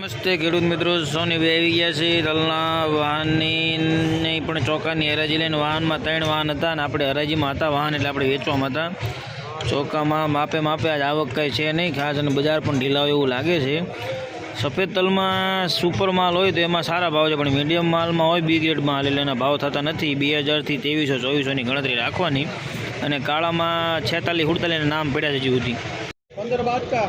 નમસ્તે ખેડૂત મિત્રો, સોની બે આવી ગયા છે તલના વાહનની પણ ચોકાની હરાજી લઈને વાહનમાં ત્રણ વાહન હતા અને આપણે હરાજીમાં હતા વાહન એટલે આપણે વેચવામાં હતા. ચોકામાં માપે માપે આજ આવક કંઈ છે નહીં, ખાસ અને બજાર પણ ઢીલા હોય એવું લાગે છે. સફેદ તલમાં સુપર માલ હોય તો એમાં સારા ભાવ છે, પણ મીડિયમ માલમાં હોય બી ગ્રેડ માલ એટલે એના ભાવ થતા નથી. બે હજારથી ત્રેવીસો, ચોવીસોની ગણતરી રાખવાની. અને કાળામાં છેતાલીસ, સુડતાલીસ નામ પડ્યા છે હજી સુધી. પંદર બાટકા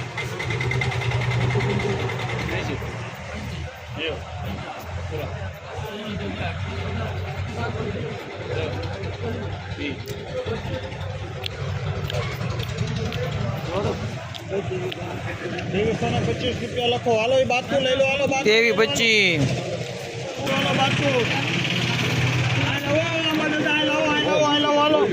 રૂપિયા લખો હાલો એ બાટકું લઈ લો હાલો તેવી પચીસ. હાલો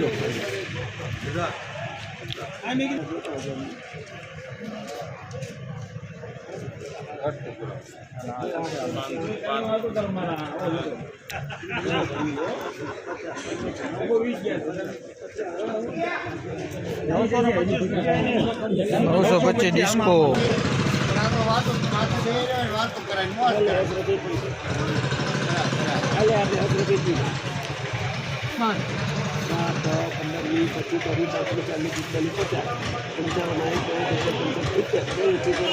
બાટકું આય લાવો, આમાં દાદા, આય લાવો, આય લાવો, આય લાવો, હાલો. આય મેગી.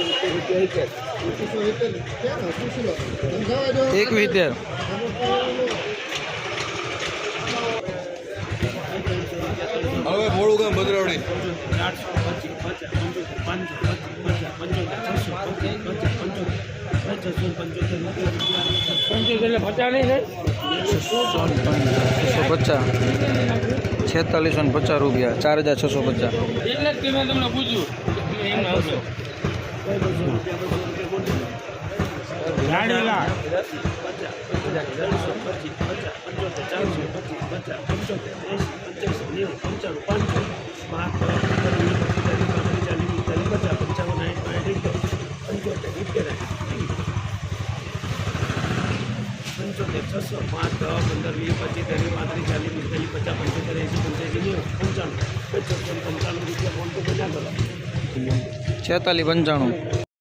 નવસો પચીસ ડિસ્કો એકવીસ તેર હવે મોડું ગામ ભદ્રાવડી છસો પચાસ છેતાલીસો ને પચાસ રૂપિયા ચાર હજાર છસો પચાસ. પંચોતેર છસો પાંચ, દસ, પંદર, વીસ, પચીસ, ત્રીસ, પાંત્રીસ, ચાલીસ, પિસ્તાલીસ, પચાસ, પંચોતેર, એંસી, પંચ્યાસી નેવું પંચાણું છસો પંચાણું રૂપિયા ફોન તો બધા કરો. છેતાલીસ, પંચાણું.